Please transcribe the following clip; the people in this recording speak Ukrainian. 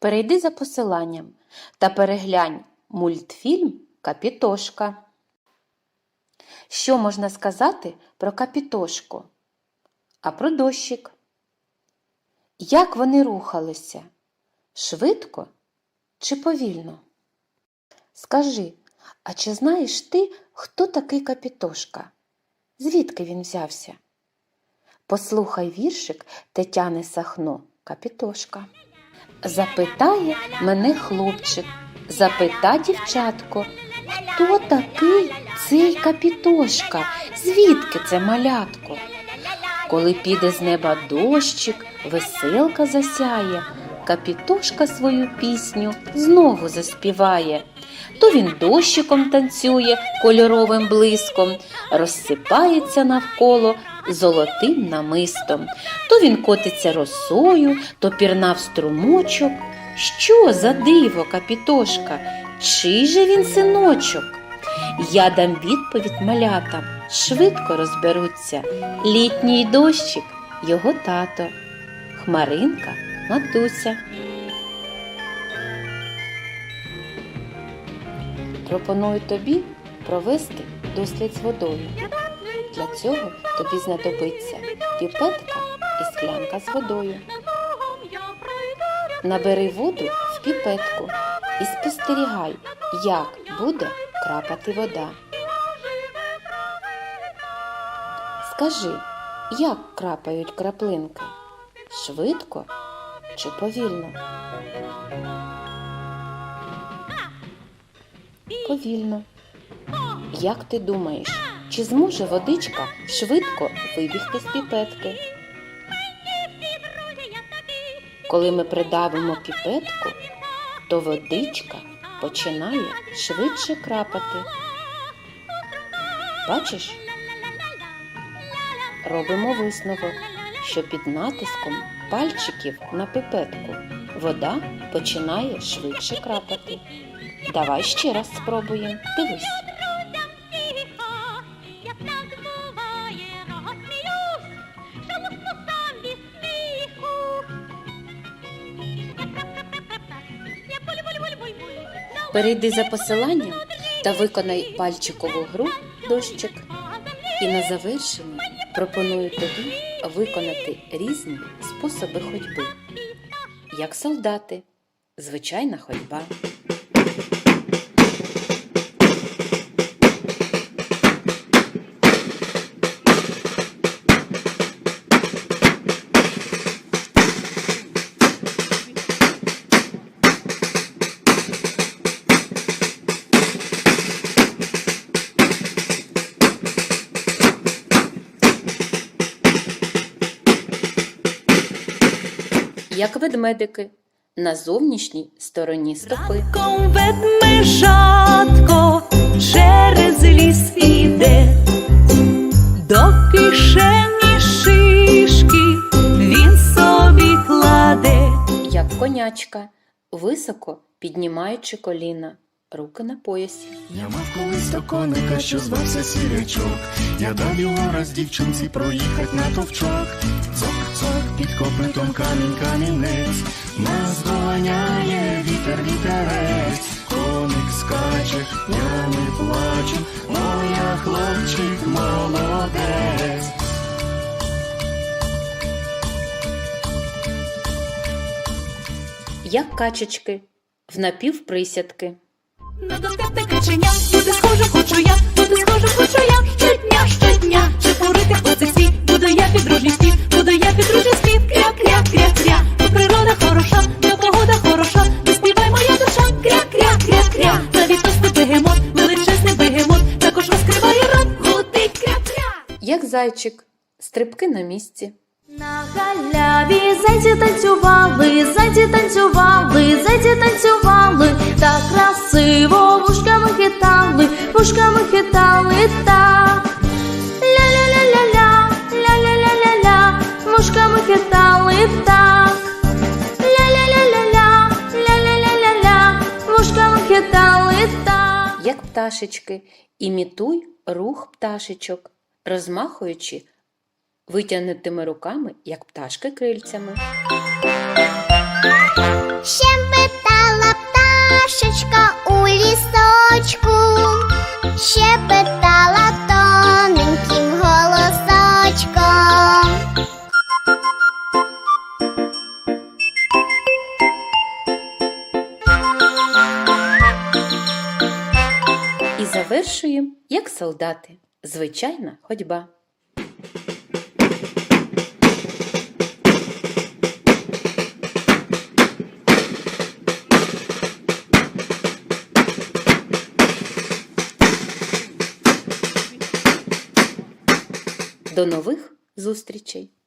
Перейди за посиланням та переглянь мультфільм Капітошка. Що можна сказати про Капітошку? А про дощик? Як вони рухалися? Швидко чи повільно? Скажи, а чи знаєш ти, хто такий Капітошка? Звідки він взявся? Послухай віршик Тетяни Сахно Капітошка. Запитає мене хлопчик, запита дівчатко, хто такий цей Капітошка? Звідки це малятко? Коли піде з неба дощик, веселка засяє, Капітошка свою пісню знову заспіває. То він дощиком танцює кольоровим блиском, розсипається навколо золотим намистом. То він котиться росою, то пірнав струмочок. Що за диво, Капітошка? Чий же він синочок? Я дам відповідь малятам, швидко розберуться. Літній дощик його тато, хмаринка матуся. Пропоную тобі провести дослід з водою. Для цього тобі знадобиться піпетка і склянка з водою. Набери воду в піпетку і спостерігай, як буде крапати вода. Скажи, як крапають краплинки? Швидко чи повільно? Повільно. Як ти думаєш, чи зможе водичка швидко вибігти з піпетки? Коли ми придавимо піпетку, то водичка починає швидше крапати. Бачиш? Робимо висновок, що під натиском пальчиків на пипетку вода починає швидше крапати. Давай ще раз спробуємо. Дивись. Перейди за посиланням та виконай пальчикову гру дощик. І на завершення пропоную тобі виконати різні способи ходьби. Як солдати, звичайна ходьба. Як ведмедики на зовнішній стороні стопи. Ранком ведмежатко через ліс іде, до кишені шишки він собі кладе. як конячка, високо піднімаючи коліна, руки на поясі. Я мав колись до коника, що звався сірячок. Я дав його раз дівчинці проїхать на товчок. Під копитом камінь камінець. Нас доганяє вітер вітерець. Коник скаче, я не плачу, моя хлопчик молодець. Як качечки в напівприсядки. На достати каченя, схожа хочу я, зайчик, стрибки на місці. На галяві зайці танцювали, зайці танцювали, зайці танцювали, так красиво вушками хитали, вушками хитали так. Ля-ля-ля-ля-ля, ля-ля-ля-ля-ля, вушками хитали так. Ля-ля-ля-ля-ля, ля-ля-ля-ля-ля, вушками хитали так. Як пташечки, імітуй рух пташечок, розмахуючи витягнутими руками, як пташки крильцями. Щебетала пташечка у лісочку, щебетала тоненьким голосочком. І завершуємо, як солдати. Звичайна ходьба. До нових зустрічей!